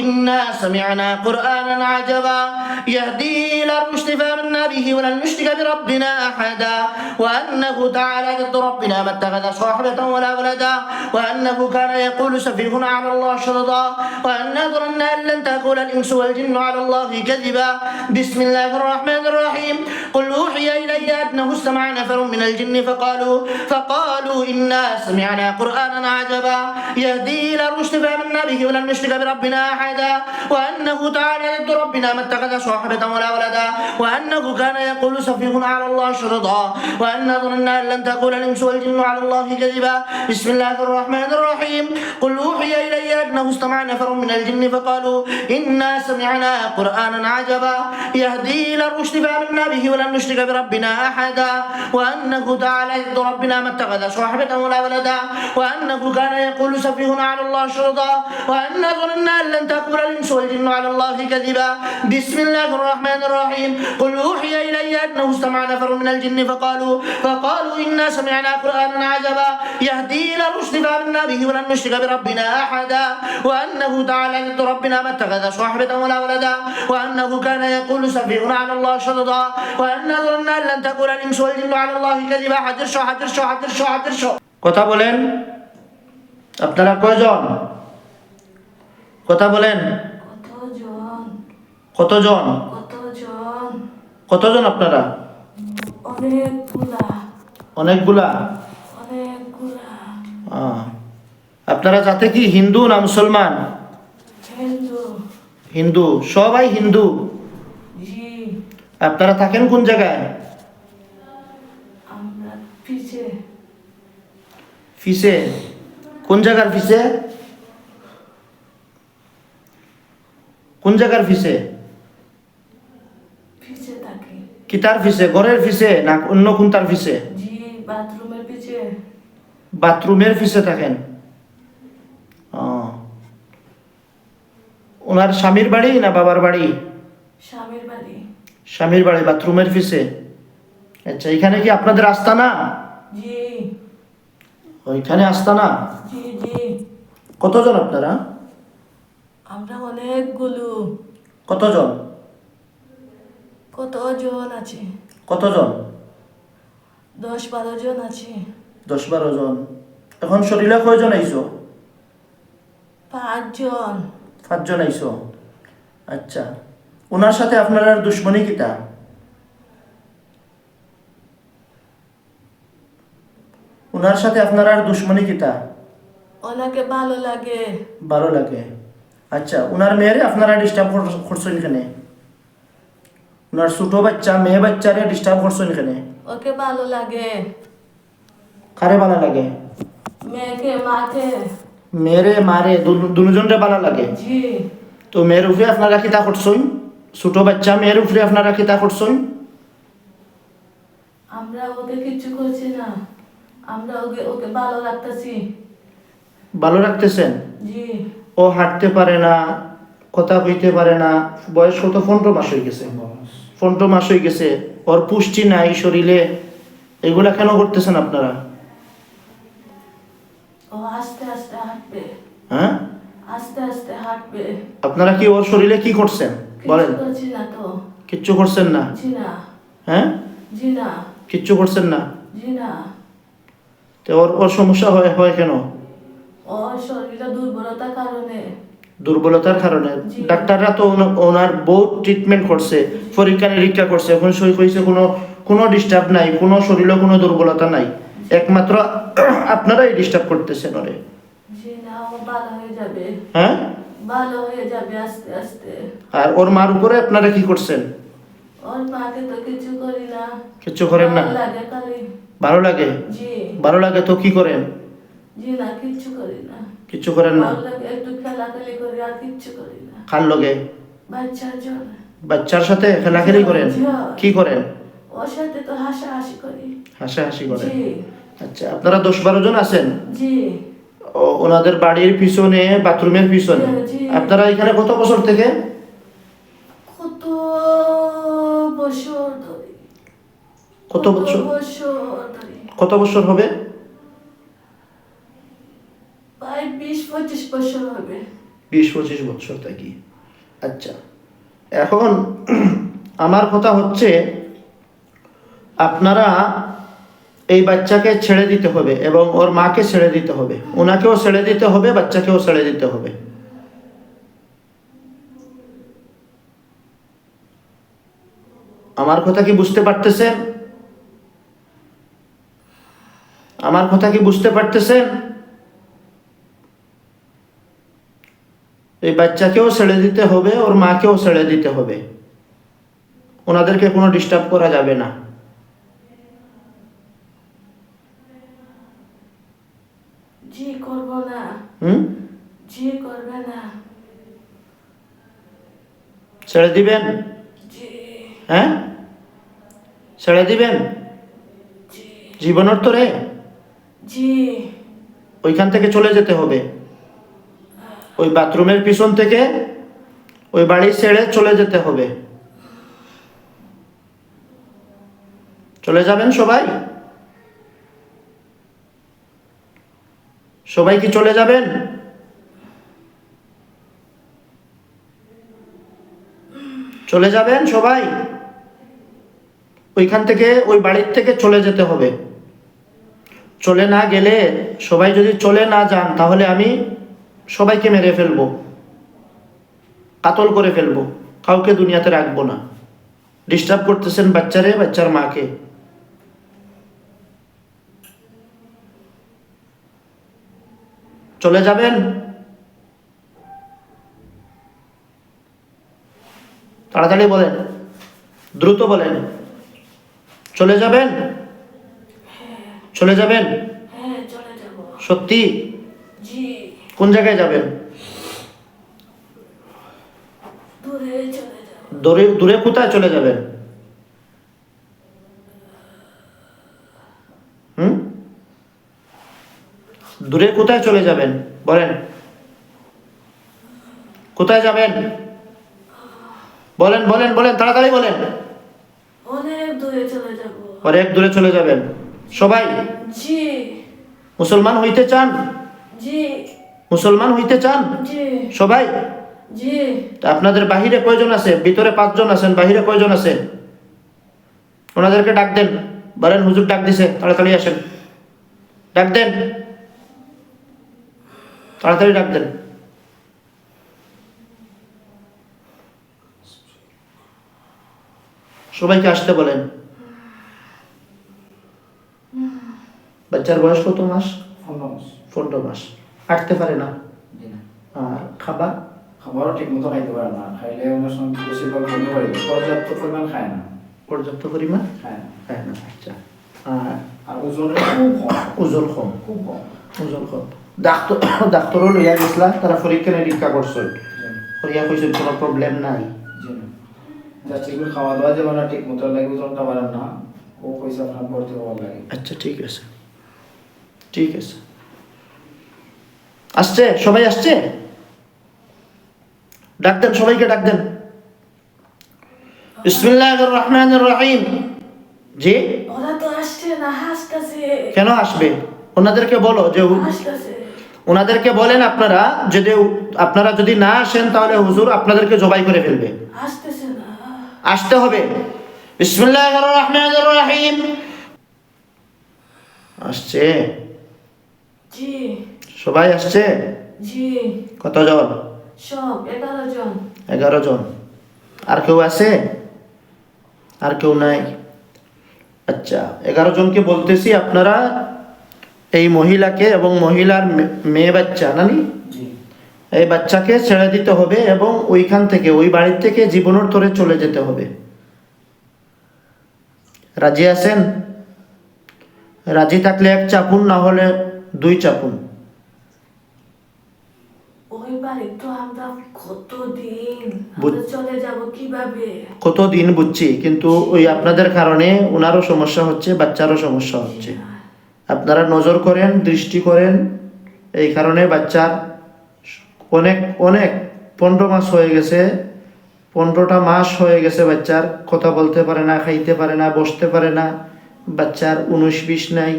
إنا سمعنا قرآنا عجبا. يهدي إلى الرشد فآمنا به ولن نشرك بربنا أحدا. وأنه تعالى جد ربنا ما اتخذ صاحبة ولا ولدا. وأنه كان يقول سفيهنا على الله شرطا وأنا ظننا أن لن تقول الإنس والجن على الله كذبا. بسم الله الرحمن الرحيم. قل أوحي إلي أنه استمع نفر من الجن فقالوا فقالوا إنا سمعنا قرآنا عجبا. يهدي إلى الرشد فآمنا به ولن نشرك بربنا أحدا. وأنه تعالى جد ربنا ما اتخذ صاحبة ولا ولدا وأنه كان يقول سفيهنا على الله شرطا وأنا ظننا أن لن تقول الإنس والجن على الله كذبا. بسم الله الرحمن الرحيم. قل أوحي إلي أنه استمع نفر من الجن فقالوا إنا سمعنا قرآنا عجبا. يهدي إلى الرشد فآمنا به ولن نشرك بربنا أحدا. وأنه تعالى جد ربنا ما اتخذ صاحبة ولا ولدا. وأنه كان يقول سفيهنا على الله شرطا. وأنا ظننا أن لن تقول الإنس والجن على الله كذبا بسم الله الرحمن الرحيم قل أوحي إلي أنه استمع نفر من الجن فقالوا فقالوا إنا سمعنا قرآنا عجبا يهدي إلى الرشد فآمنا به ولن نشرك بربنا أحدا وأنه تعالى جد ربنا ما اتخذ صاحبة ولا ولدا وأنه كان يقول سفيهنا على الله شرطا وأنا ظننا أن لن تقول الإنس والجن على الله كذبا حجر شو حجر شو حجر شو حجر شو কথা বলেন আপনারা কয়জন কথা বলেন। কতজন? কতজন? আপনারা? অনেকগুলা। আপনারা যাতে কি হিন্দু না মুসলমান? হিন্দু। সবাই হিন্দু। আপনারা থাকেন কোন জায়গায়? ফিসে কোন জায়গার ফিসে কোন জায়গার ফিসে? থাকি কিতার ফিসে? ঘরের ফিসে না অন্য কোন তার ফিসে। বাথরুমের ফিসে থাকেন। ওনার স্বামীর বাড়ি না বাবার বাড়ি? স্বামীর বাড়ি। স্বামীর বাড়ি বাথরুমের ফিসে। আচ্ছা এখানে কি আপনাদের আস্তানা? জি। ওইখানে আস্তানা? কতজন আপনারা? আমরা অনেকগুলো। কতজন? কতজন আছে? কতজন? দশ বারো জন আছে। দশ বারো জন এখন শরীরে কয়জন আইছো? পাঁচজন। পাঁচজন আইছো। আচ্ছা। ওনার সাথে আপনার আর দুশ্মনী কিতা? ওনার সাথে আপনার আর দুশ্মনী কিতা? ওনাকে ভালো লাগে। ভালো লাগে। আচ্ছা ওনার মেয়েরে আপনারা ডিস্টার্ব করছেন এখানে ওনার ছোট বাচ্চা মেয়ে বাচ্চারে ডিস্টার্ব করছেন এখানে ওকে ভালো লাগে। কারে ভালো লাগে? মেয়েকে মাকে মারে দু- দুজনরে ভালো লাগে? জি। তো মেয়ের উপরে আপনারা কিতা করছেন? ছোট বাচ্চা মেয়ের উপরে আপনারা কিতা করছেন? আমরা ওকে কিচ্ছু করছি না। আমরা ওকে ওকে ভালো রাখতেছি। ভালো রাখতেছেন? জি। ও হাঁটতে পারে না কথা কইতে পারে না। বয়স কত? পনেরো মাস হয়ে গেছে। পনেরো মাস। হয়ে গেছে। ওর পুষ্টি নাই শরীরে। এগুলা কেন করতেছেন আপনারা? ও আস্তে আস্তে হাঁটবে। হ্যাঁ? আস্তে আস্তে হাঁটবে। আপনারা কি ওর শরীরে কি করছেন? বলেন। কিচ্ছু করছি না তো। কিচ্ছু করছেন না? হ্যাঁ? কিচ্ছু করছেন না? না। তো ওর ওর সমস্যা হয় হয় কেন? শরীরে দুর্বলতার কারণে। দুর্বলতার কারণে। ডাক্তাররা তো ওনা- ওনার বহুত ট্রিটমেন্ট করছে পরীক্ষা নিরীক্ষা করছে এখন সই কইছে কোনো কোনো ডিস্টার্ব নাই কোনো শরীরে কোনো দুর্বলতা নাই। একমাত্র আপনারাই ডিস্টার্ব করতেছেন ওরে। হয়ে যাবে। ভালো যাবে আস্তে আস্তে। আর ওর মার উপরে আপনারা কি করছেন? ওর মাকে তো কিছু করি না। কিচ্ছু করেন না? ভালো লাগে ভালো লাগে তো কি করেন? জি না কিচ্ছু করি না। কিচ্ছু করেন না? একটু খেলাখেলি করি আর কিচ্ছু করি না। খাল লগে? বাচ্চার জন্য। বাচ্চার সাথে খেলাখেলি করেন? কি করেন? ওর সাথে তো হাসাহাসি করি। হাসাহাসি করেন? আচ্ছা আপনারা দশ বারো জন আছেন? জি। ওনাদের বাড়ির পিছনে বাথরুমের পিছনে? আপনারা এখানে কত বছর থেকে? কত বছর কত বছর? কত বছর হবে? পঁচিশ বছর হবে। বিশ পঁচিশ বছর থাকি। আচ্ছা এখন আমার কথা হচ্ছে, আপনারা এই বাচ্চাকে ছেড়ে দিতে হবে এবং ওর মাকে ছেড়ে দিতে হবে। ওনাকেও ছেড়ে দিতে হবে, বাচ্চাকেও ছেড়ে দিতে হবে। আমার কথা কি বুঝতে পারতেছেন? আমার কথা কি বুঝতে পারতেছেন? এই বাচ্চাকেও ছেড়ে দিতে হবে ওর মাকেও ছেড়ে দিতে হবে। ওনাদেরকে কোনো ডিস্টার্ব করা যাবে না। জি করব না। হুম? জি করবে না। ছেড়ে দিবেন? জি। হ্যাঁ? ছেড়ে দিবেন? জি। জীবনোত্তরে জি। ওইখান থেকে চলে যেতে হবে। ওই বাথরুমের পিছন থেকে ওই বাড়ি ছেড়ে চলে যেতে হবে। চলে যাবেন সবাই? সবাই কি চলে যাবেন? চলে যাবেন সবাই? ওইখান থেকে, ওই বাড়ির থেকে চলে যেতে হবে। চলে না গেলে সবাই যদি চলে না যান, তাহলে আমি সবাইকে মেরে ফেলব। কাতল করে ফেলব। কাউকে দুনিয়াতে রাখব না। ডিস্টার্ব করতেছেন বাচ্চারে বাচ্চার মাকে। চলে যাবেন? তাড়াতাড়ি বলেন। দ্রুত বলেন। চলে যাবেন? চলে যাবেন? হ্যাঁ সত্যি? জি। কোন জায়গায় যাবেন? দূরে দূরে কোথায় চলে যাবেন? হুম? দূরে কোথায় চলে যাবেন? বলেন। কোথায় যাবেন? বলেন বলেন বলেন তাড়াতাড়ি বলেন। অনেক দূরে চলে যাব। অনেক দূরে চলে যাবেন। সবাই জি। মুসলমান হইতে চান? জি। মুসলমান হইতে চান? সবাই? আপনাদের বাহিরে কয়জন আছে? ভিতরে পাঁচজন আছেন বাহিরে কয়জন আছে ওনাদেরকে ডাক দেন। বলেন হুজুর ডাক দিছে তাড়াতাড়ি আসেন। ডাক দেন। তাড়াতাড়ি ডাক দেন। সবাইকে আসতে বলেন। বাচ্চার বয়স কত মাস? পনেরো মাস। পনেরো মাস। হাঁটতে পারে না। আর খাবার? খাবারও ঠিক মতো খাইতে পারে না। খাইলে অনেক সময় বেশিরভাগ বমি করে। পর্যাপ্ত পরিমাণ খায় না। পর্যাপ্ত পরিমাণ? খায় না। খায় না আচ্ছা। আর আর ওজন খুব কম। ওজন কম। খুব কম। ওজন কম। ডাক্তার ডাক্তারও লইয়া গেছিলা তারা পরীক্ষা নিরীক্ষা করছে। জি। না, করিয়া কইছে কোনো প্রবলেম নাই। জি না। জাস্ট এগুলো খাওয়া দাওয়া যাবে না ঠিক মতো লাগে ওজনটা বাড়ান না। ও আপনার লাগে আচ্ছা ঠিক আছে। ঠিক আছে। আসছে? সবাই আসছে? ডাক দেন সবাইকে ডাক দেন। বিসমিল্লাহ রহমান রহিম। জি? আসছে কেন আসবে? ওনাদেরকে বলো যে ওনাদেরকে বলেন আপনারা যদি আপনারা যদি না আসেন তাহলে হুজুর আপনাদেরকে জবাই করে ফেলবে। আসতে হবে। বিসমিল্লাহির রহমানির রহিম। আসছে? জি। সবাই আসছে? জি। কতজন? সব এগারো জন। এগারো জন। আর কেউ আছে? আর কেউ নাই? আচ্ছা এগারো জনকে বলতেছি আপনারা এই মহিলাকে এবং মহিলার মেয়ে বাচ্চা নানি? এই বাচ্চাকে ছেড়ে দিতে হবে এবং ওইখান থেকে ওই বাড়ির থেকে জীবনের তরে চলে যেতে হবে। রাজি আছেন? রাজি থাকলে এক চাপুন না হলে দুই চাপুন বাড়ি তো আমরা কতদিন চলে যাব কীভাবে? কত দিন বুঝছি কিন্তু ওই আপনাদের কারণে ওনারও সমস্যা হচ্ছে বাচ্চারও সমস্যা হচ্ছে। আপনারা নজর করেন দৃষ্টি করেন এই কারণে বাচ্চার অনেক অনেক পনেরো মাস হয়ে গেছে পনেরোটা মাস হয়ে গেছে বাচ্চার কথা বলতে পারে না খাইতে পারে না বসতে পারে না বাচ্চার উনিশ বিশ নাই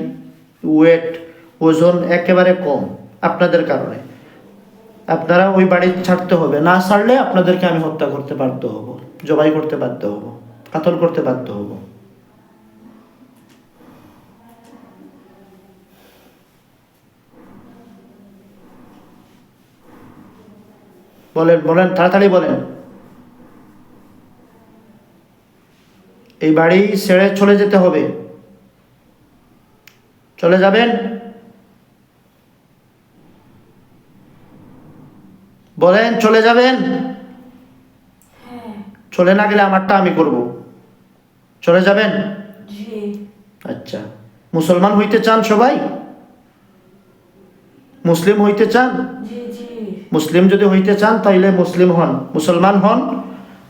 ওয়েট ওজন একেবারে কম আপনাদের কারণে। আপনারা ওই বাড়ি ছাড়তে হবে। না ছাড়লে আপনাদেরকে আমি হত্যা করতে বাধ্য হব, জবাই করতে বাধ্য হব কাতল করতে বাধ্য হব। বলেন বলেন, তাড়াতাড়ি বলেন। এই বাড়ি ছেড়ে চলে যেতে হবে। চলে যাবেন? বলেন চলে যাবেন? হ্যাঁ। চলে না গেলে আমারটা আমি করব। চলে যাবেন? আচ্ছা। মুসলমান হইতে চান সবাই? মুসলিম হইতে চান? মুসলিম যদি হইতে চান তাইলে মুসলিম হন। মুসলমান হন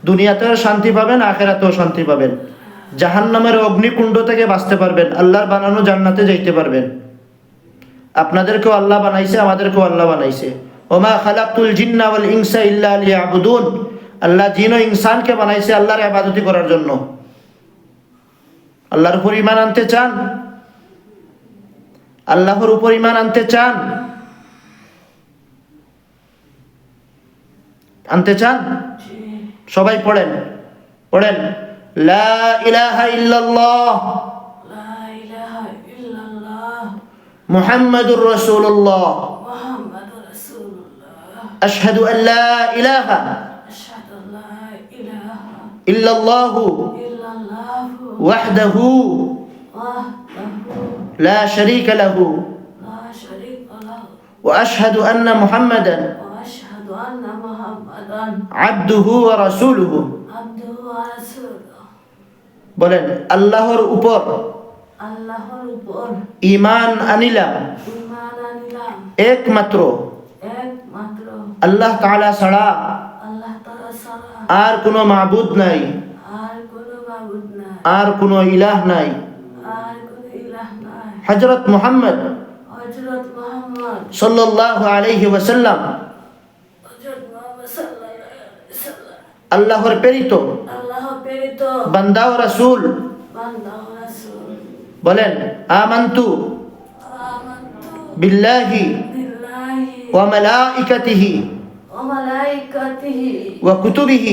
দুনিয়াতেও শান্তি পাবেন আখেরাতেও শান্তি পাবেন। জাহান্নামের অগ্নিকুণ্ড থেকে বাঁচতে পারবেন। আল্লাহর বানানো জান্নাতে যাইতে পারবেন। আপনাদেরকেও আল্লাহ বানাইছে আমাদেরকেও আল্লাহ বানাইছে। ওমা খালাকুল জিন্না ওয়াল ইনসা ইল্লা লিয়াবুদুন। আল্লাহ জিন ও ইনসানকে বানাইছে আল্লাহর ইবাদতি করার জন্য। আল্লাহর উপর ইমান আনতে চান? আল্লাহর উপর ইমান আনতে চান? আনতে চান? সবাই পড়েন পড়েন। লা ইলাহা ইল্লাল্লাহ। মুহাম্মাদুর রাসূলুল্লাহ। লা শারীকা লাহু লা শারীকা লাহু ওয়া আশহাদু আন্না মুহাম্মাদান وأشهد أن محمدا আবদুহু ওয়া রাসূলুহু عبده ورسوله বলেন আল্লাহর উপর আল্লাহর উপর ঈমান আনিলাম ঈমান আনিলাম একমাত্র একমাত্র আল্লাহ তাআলা ছাড়া আর কোনো মাবুদ নাই। আর কোনো ইলাহ নাই। হযরত মুহাম্মদ সাল্লাল্লাহু আলাইহি ওয়াসাল্লাম আল্লাহর প্রেরিত বান্দা ও রাসূল বলেন আমানতু বিল্লাহি وملائكته. وملائكته. وكتبه.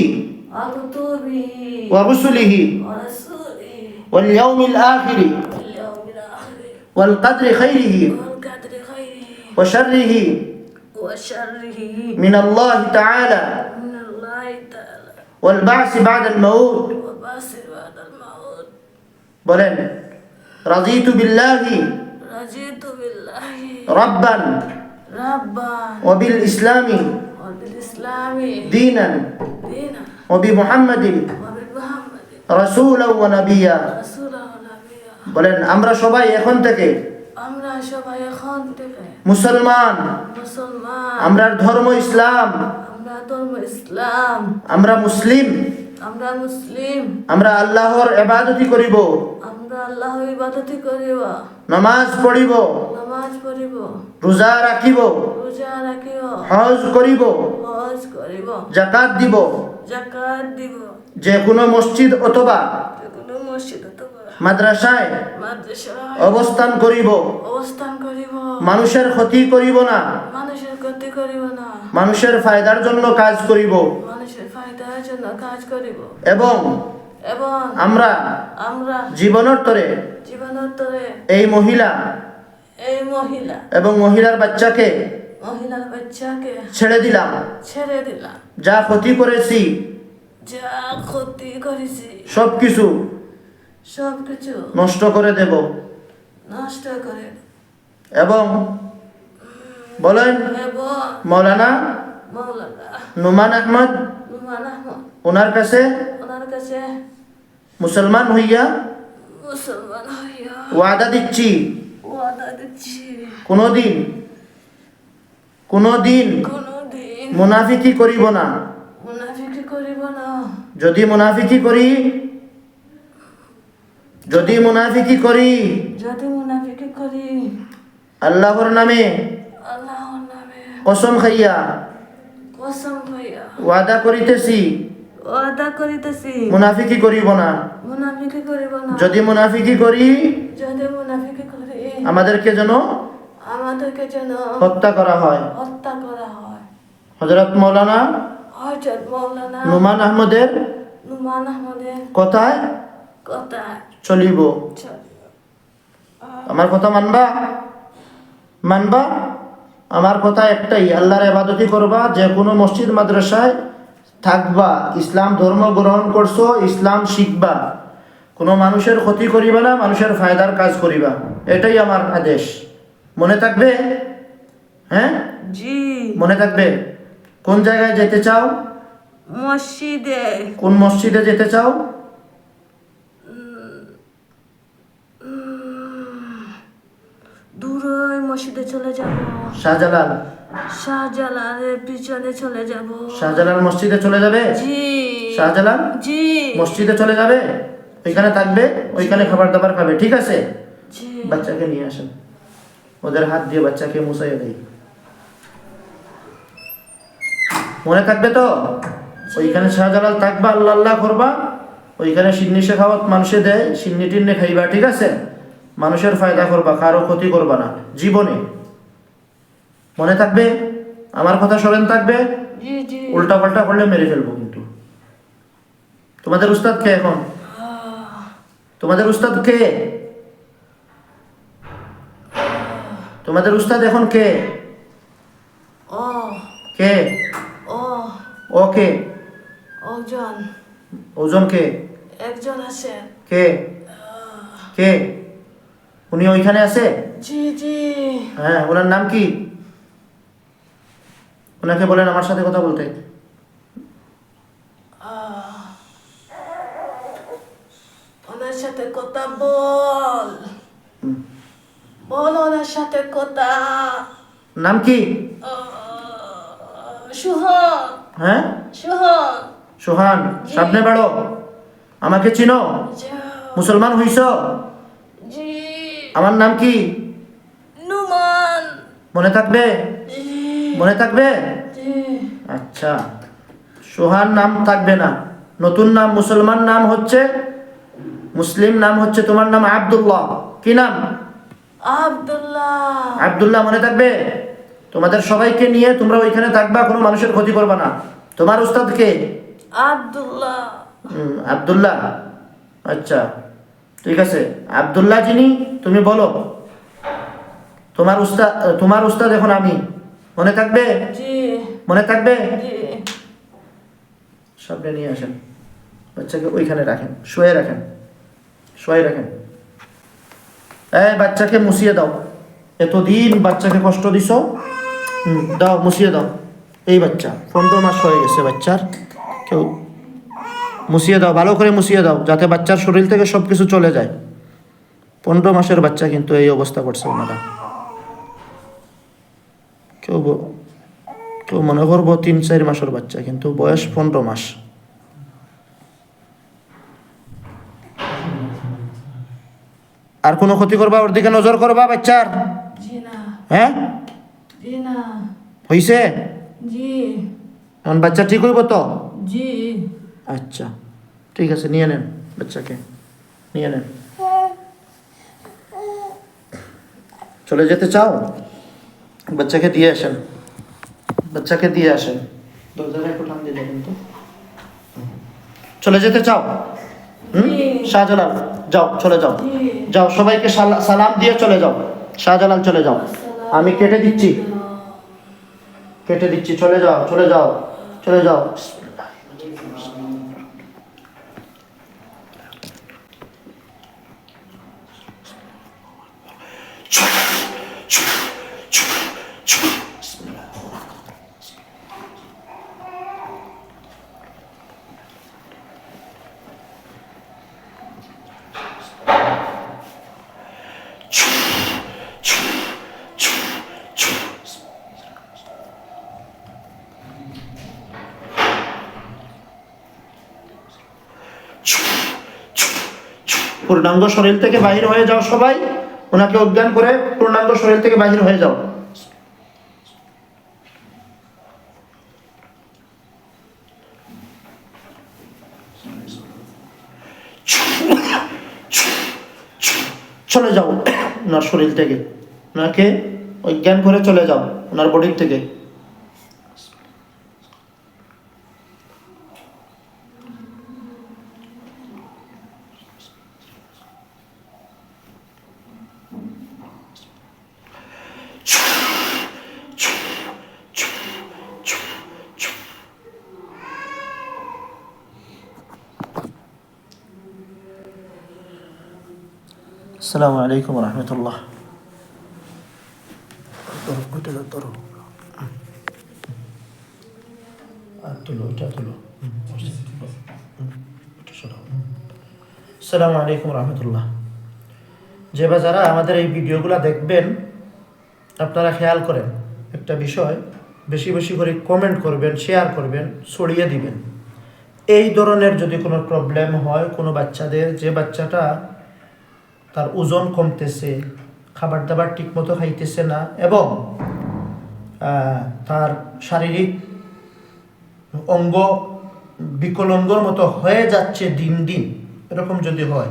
وكتبه. ورسله. ورسوله واليوم الآخر. واليوم الآخر. والقدر خيره. والقدر خيره. وشره. وشره. من الله تعالى. من الله تعالى. والبعث بعد الموت. والبعث بعد الموت. بلن رضيت بالله. رضيت بالله. ربا. ربا وبالإسلام وبالإسلام دينا دينا وبمحمد وبمحمد رسولا ونبيا رسولا ونبيا বলেন আমরা সবাই এখন থেকে আমরা সবাই এখন থেকে মুসলমান মুসলমান আমরার ধর্ম ইসলাম আমরা ধর্ম ইসলাম আমরা মুসলিম আমরা মুসলিম আমরা আল্লাহর ইবাদতি করিব আমরা আল্লাহ ইবাদতি করিব। নামাজ পড়িব। নামাজ পড়িব। রোজা রাখিব। রোজা রাখিব হজ করিব। হজ করিব। জাকাত দিব। জাকাত দিব। যে কোনো মসজিদ অথবা যেকোনো মসজিদ অথবা মাদ্রাসায় মাদ্রাসায় অবস্থান করিব। অবস্থান করিব। মানুষের ক্ষতি করিব না। মানুষের ক্ষতি করিব না। মানুষের ফায়দার জন্য কাজ করিব। মানুষের ফায়দার জন্য কাজ করিব। এবং এবং আমরা আমরা জীবনোত্তরে জীবনোত্তরে এই মহিলা এই মহিলা এবং মহিলার বাচ্চাকে মহিলার বাচ্চাকে ছেড়ে দিলাম। ছেড়ে দিলাম। যা ক্ষতি করেছি যা ক্ষতি করেছি সব কিছু সব কিছু নষ্ট করে দেব। নষ্ট করে এবং বলেন মৌলানা মৌলানা নুমান আহমদ নুমান আহমদ ওনার কাছে ওনার কাছে মুসলমান হইয়া? মুসলমান হইয়া। ওয়াদা দিচ্ছি। ওয়াদা দিচ্ছি। কোনোদিন কোনোদিন কোনোদিন মুনাফিকি করিব না। মুনাফিকি করিব না। যদি মুনাফিকি করি যদি মুনাফিকি করি যদি মুনাফিকি করি আল্লাহর নামে আল্লাহর নামে কসম খাইয়া কসম হইয়া ওয়াদা করিতেছি। ওয়াদা করিতেছি। মুনাফিকি করিব না। মুনাফিকি করিব না। যদি মুনাফিকি করি যদি মুনাফিকি করি আমাদেরকে যেন আমাদেরকে যেন হত্যা করা হয়। হত্যা করা হয়। হজরত মৌলানা হজরত মৌলানা নুমান আহমদের নুমান আহমদের কথায় কথা চলিব। আমার কথা মানবা? মানবা? আমার কথা একটাই আল্লাহর ইবাদতি করবা যে কোনো মসজিদ মাদ্রাসায় থাকবা ইসলাম ধর্ম গ্রহণ করছ ইসলাম শিখবা। কোনো মানুষের ক্ষতি করিবা না মানুষের ফায়দার কাজ করিবা। এটাই আমার আদেশ। মনে থাকবে? হ্যাঁ? জি। মনে থাকবে? কোন জায়গায় যেতে চাও? মসজিদে। কোন মসজিদে যেতে চাও? দূরে মসজিদে চলে যাব। শাহজালাল। শাহজালালের পিছনে চলে যাব। শাহজালাল মসজিদে চলে যাবে? জি। শাহজালাল? জি। মসজিদে চলে যাবে? ওইখানে থাকবে? ওইখানে খাবার দাবার খাবে ঠিক আছে? বাচ্চাকে নিয়ে আসেন। ওদের হাত দিয়ে বাচ্চাকে মুছাইয়া দেয় মনে থাকবে তো? ওইখানে শাহজালাল থাকবা আল্লাহ আল্লাহ করবা। ওইখানে সিন্নি শেখাওয়াত মানুষে দেয় সিন্নি টিন্নি খাইবা ঠিক আছে? মানুষের ফায়দা করবা কারও ক্ষতি করবা না। জীবনে। মনে থাকবে? আমার কথা স্মরণ থাকবে? উল্টা পাল্টা করলে মেরে ফেলব কিন্তু। তোমাদের উস্তাদ কে এখন? তোমাদের উস্তাদ কে? তোমাদের উস্তাদ এখন কে? ও। কে? ও। ও কে? একজন ওজন কে? একজন আছে। কে? কে? উনি ওইখানে আছে? জি জি। হ্যাঁ ওনার নাম কি? ওনাকে বলেন আমার সাথে কথা বলতে। ওনার সাথে কথা বল। বল ওনার সাথে কথা। নাম কি? সুহন। হ্যাঁ? সুহন। সোহান সামনে বাড়ো। আমাকে চিনো। মুসলমান হইছ? জি আমার নাম কি? নুমান। মনে থাকবে? মনে থাকবে? আচ্ছা। সোহান নাম থাকবে না। নতুন নাম মুসলমান নাম হচ্ছে? মুসলিম নাম হচ্ছে তোমার নাম আব্দুল্লাহ। কি নাম? আব্দুল্লাহ। আব্দুল্লাহ মনে থাকবে? তোমাদের সবাইকে নিয়ে তোমরা ওইখানে থাকবা কোনো মানুষের ক্ষতি করবা না। তোমার উস্তাদ কে? আব্দুল্লাহ। আব্দুল্লাহ। আচ্ছা। ঠিক আছে? আবদুল্লাহ যিনি তুমি বলো। তোমার উস্তাদ তোমার উস্তাদ এখন আমি। মনে থাকবে? মনে থাকবে? সামনে নিয়ে আসেন। বাচ্চাকে ওইখানে রাখেন শুয়ে রাখেন শুয়ে রাখেন। এই বাচ্চাকে মুছিয়ে দাও। এতদিন বাচ্চাকে কষ্ট দিছ? দাও মুছিয়ে দাও। এই বাচ্চা পনেরো মাস হয়ে গেছে বাচ্চার। কেউ মুছিয়ে দাও ভালো করে মুছিয়ে দাও যাতে বাচ্চার শরীর থেকে সব কিছু চলে যায়। পনেরো মাসের বাচ্চা কিন্তু এই অবস্থা করছে ওনারা। কেউ কেউ মনে করব তিন চার মাসের বাচ্চা কিন্তু বয়স পনেরো মাস। আর কোনো ক্ষতি করবা? ওর দিকে নজর করবা বাচ্চার? হ্যাঁ? হইছে? বাচ্চা ঠিক হইব তো? জি। আচ্ছা ঠিক আছে নিয়ে নেন বাচ্চাকে নিয়ে নেন। চলে যেতে চাও? বাচ্চাকে দিয়ে আসেন বাচ্চাকে দিয়ে আসেন। দরজাটা একটু টান দিয়ে দেখেন তো। চলে যেতে চাও? হুম? শাহজালাল যাও চলে যাও। যাও সবাইকে সালা- সালাম দিয়ে চলে যাও। শাহজালাল চলে যাও। আমি কেটে দিচ্ছি। কেটে দিচ্ছি চলে যাও চলে যাও চলে যাও। পূর্ণাঙ্গ শরীর থেকে বাহির হয়ে যাও সবাই। ওনাকে অজ্ঞান করে পূর্ণাঙ্গ শরীর থেকে বাহির হয়ে যাও। চলে যাও। ওনার শরীর থেকে। ওনাকে অজ্ঞান করে চলে যাও, ওনার বডির থেকে। আসসালামু আলাইকুম রহমতুল্লাহ। আসসালামু আলাইকুম রহমতুল্লাহ। যে বা যারা আমাদের এই ভিডিওগুলো দেখবেন, আপনারা খেয়াল করেন, একটা বিষয়, বেশি বেশি করে কমেন্ট করবেন শেয়ার করবেন, ছড়িয়ে দিবেন। এই ধরনের যদি কোনো প্রবলেম হয়, কোনো বাচ্চাদের, যে বাচ্চাটা তার ওজন কমতেছে খাবার দাবার ঠিকমতো খাইতেছে না এবং তার শারীরিক অঙ্গ বিকলঙ্গর মতো হয়ে যাচ্ছে দিন দিন, এরকম যদি হয়।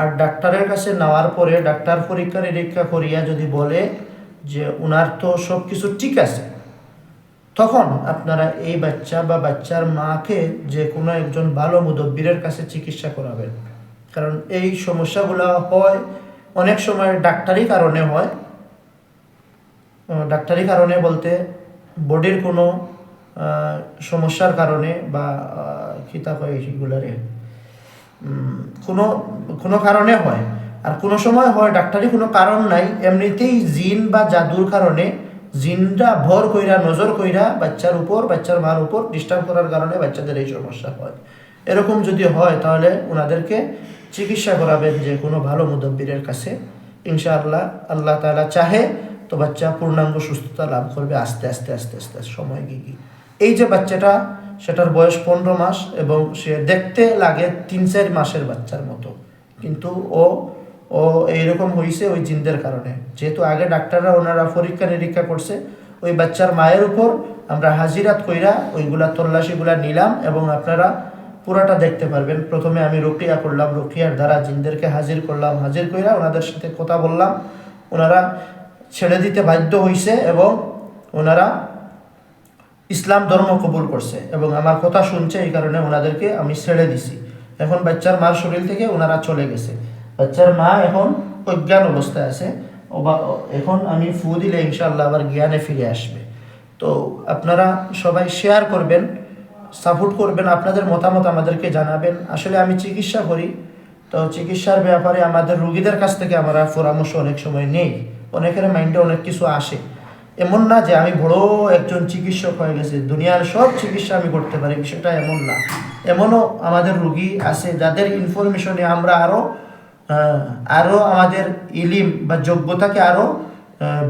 আর ডাক্তারের কাছে নেওয়ার পরে, ডাক্তার পরীক্ষা নিরীক্ষা করিয়া যদি বলে যে ওনার তো সব কিছু ঠিক আছে, তখন আপনারা এই বাচ্চা বা বাচ্চার মাকে যে কোনো একজন ভালো মুদব্বিরের কাছে চিকিৎসা করাবেন। কারণ এই সমস্যাগুলো হয় অনেক সময় ডাক্তারি কারণে হয়। ডাক্তারি কারণে বলতে বডির কোনো সমস্যার কারণে বা আহ, কি হয় কোনো কোনো কারণে হয়। আর কোনো সময় হয় ডাক্তারি কোনো কারণ নাই এমনিতেই জিন বা জাদুর কারণে জিনটা ভর কইরা নজর কইরা বাচ্চার উপর বাচ্চার মার উপর ডিস্টার্ব করার কারণে বাচ্চাদের এই সমস্যা হয়। এরকম যদি হয় তাহলে ওনাদেরকে চিকিৎসা করাবেন যে কোনো ভালো মুদব্বিরের কাছে, ইনশাআল্লাহ আল্লাহ তাআলা চাহে তো বাচ্চা পূর্ণাঙ্গ সুস্থতা লাভ করবে আস্তে আস্তে আস্তে আস্তে, সময় গিয়ে এই যে বাচ্চাটা, সেটার বয়স পনেরো মাস এবং সে দেখতে লাগে তিন, চার মাসের বাচ্চার মতো। কিন্তু ও ও এইরকম হয়েছে ওই জিন্দের কারণে। যেহেতু আগে ডাক্তাররা ওনারা পরীক্ষা নিরীক্ষা করছে, ওই বাচ্চার মায়ের উপর আমরা হাজিরাত কইরা ওইগুলা তল্লাশিগুলা নিলাম এবং আপনারা পুরাটা দেখতে পারবেন। প্রথমে আমি রুকিয়া করলাম, রুকিয়ার দ্বারা জিনদেরকে হাজির করলাম। হাজির কইরা ওনাদের সাথে কথা বললাম। ওনারা ছেড়ে দিতে বাধ্য হয়েছে এবং ওনারা ইসলাম ধর্ম কবুল করছে এবং আমার কথা শুনছে, এই কারণে ওনাদেরকে আমি ছেড়ে দিছি। এখন বাচ্চার মার শরীর থেকে ওনারা চলে গেছে। বাচ্চার মা এখন অজ্ঞান অবস্থায় আছে। এখন আমি ফু দিলে ইনশাল্লাহ আবার জ্ঞানে ফিরে আসবে। তো আপনারা সবাই শেয়ার করবেন। সাপোর্ট করবেন, আপনাদের মতামত আমাদেরকে জানাবেন। আসলে আমি চিকিৎসা করি, তো চিকিৎসার ব্যাপারে আমাদের রুগীদের কাছ থেকে আমরা পরামর্শ অনেক সময় নেই। অনেকের মাইন্ডে অনেক কিছু আসে। এমন না যে আমি বড় একজন চিকিৎসক হয়ে গেছে। দুনিয়ার সব চিকিৎসা আমি করতে পারি, বিষয়টা এমন না। এমনও আমাদের রুগী আছে, যাদের ইনফরমেশনে আমরা আরও আরও আমাদের ইলিম বা যোগ্যতাকে আরও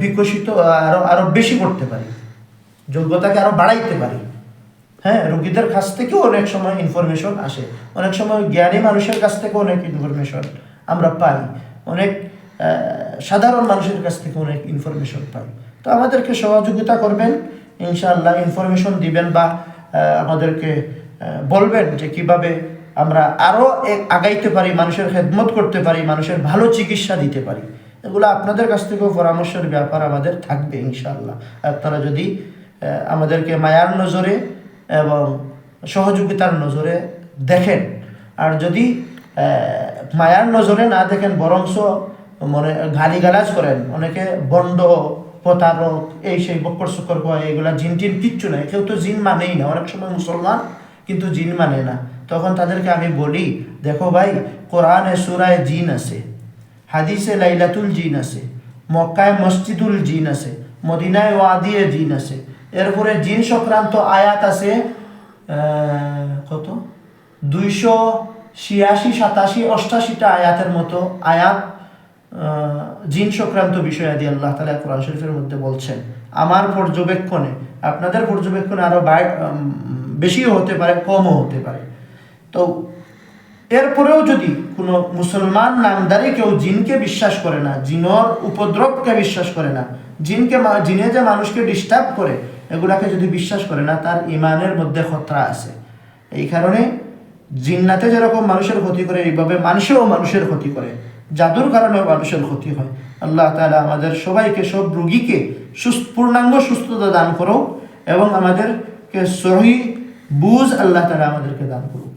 বিকশিত আরও আরও বেশি করতে পারি। যোগ্যতাকে আরও বাড়াইতে পারি। হ্যাঁ রুগীদের কাছ থেকেও অনেক সময় ইনফরমেশন আসে। অনেক সময় জ্ঞানী মানুষের কাছ থেকে অনেক ইনফরমেশন আমরা পাই। অনেক সাধারণ মানুষের কাছ থেকে অনেক ইনফরমেশন পাই। তো আমাদেরকে সহযোগিতা করবেন, ইনশাআল্লাহ ইনফরমেশন দিবেন বা আমাদেরকে বলবেন যে কীভাবে আমরা আরও আগাইতে পারি, মানুষের খেদমত করতে পারি, মানুষের ভালো চিকিৎসা দিতে পারি। এগুলো আপনাদের কাছ থেকেও পরামর্শের ব্যাপার আমাদের থাকবে ইনশাআল্লাহ। আপনারা যদি আমাদেরকে মায়ার নজরে এবং সহযোগিতার নজরে দেখেন। আর যদি মায়ার নজরে না দেখেন, বরংস মনে গালিগালাজ করেন, অনেকে বন্ড, প্রতারক, এই সেই বক্কর সুকর কয় এগুলা জিন টিন কিচ্ছু নাই। কেউ তো জিন মানেই না। অনেক সময় মুসলমান কিন্তু জিন মানে না। তখন তাদেরকে আমি বলি, দেখো ভাই, কোরআনে সুরায় জিন আছে, হাদিসে লাইলাতুল জিন আছে, মক্কায় মসজিদুল জিন আছে, মদিনায় ওয়াদিয়ে জিন আছে এরপরে জিন সংক্রান্ত আয়াত আছে কত? দুইশো ছিয়াশি, সাতাশি, অষ্টাশিটা আয়াতের মতো আয়াত জিন সংক্রান্ত বিষয়াদি আল্লাহ তালা কোরআন শরীফের মধ্যে বলছেন। আমার পর্যবেক্ষণে, আপনাদের পর্যবেক্ষণে আরও বেশিও হতে পারে, কমও হতে পারে। তো এরপরেও যদি কোনো মুসলমান নামদারি কেউ জিনকে বিশ্বাস করে না, জিনর উপদ্রবকে বিশ্বাস করে না, জিনকে জিনে যে মানুষকে ডিস্টার্ব করে এগুলাকে যদি বিশ্বাস করে না, তার ইমানের মধ্যে খতরা আছে। এই কারণে জিন্নাতে যেরকম মানুষের ক্ষতি করে, এইভাবে মানুষেও মানুষের ক্ষতি করে। জাদুর কারণেও মানুষের ক্ষতি হয়। আল্লাহ তালা আমাদের সবাইকে, সব রুগীকে সুস্থ, পূর্ণাঙ্গ সুস্থতা দান করো এবং আমাদেরকে সহি বুঝ আল্লাহ তালা আমাদেরকে দান করুক।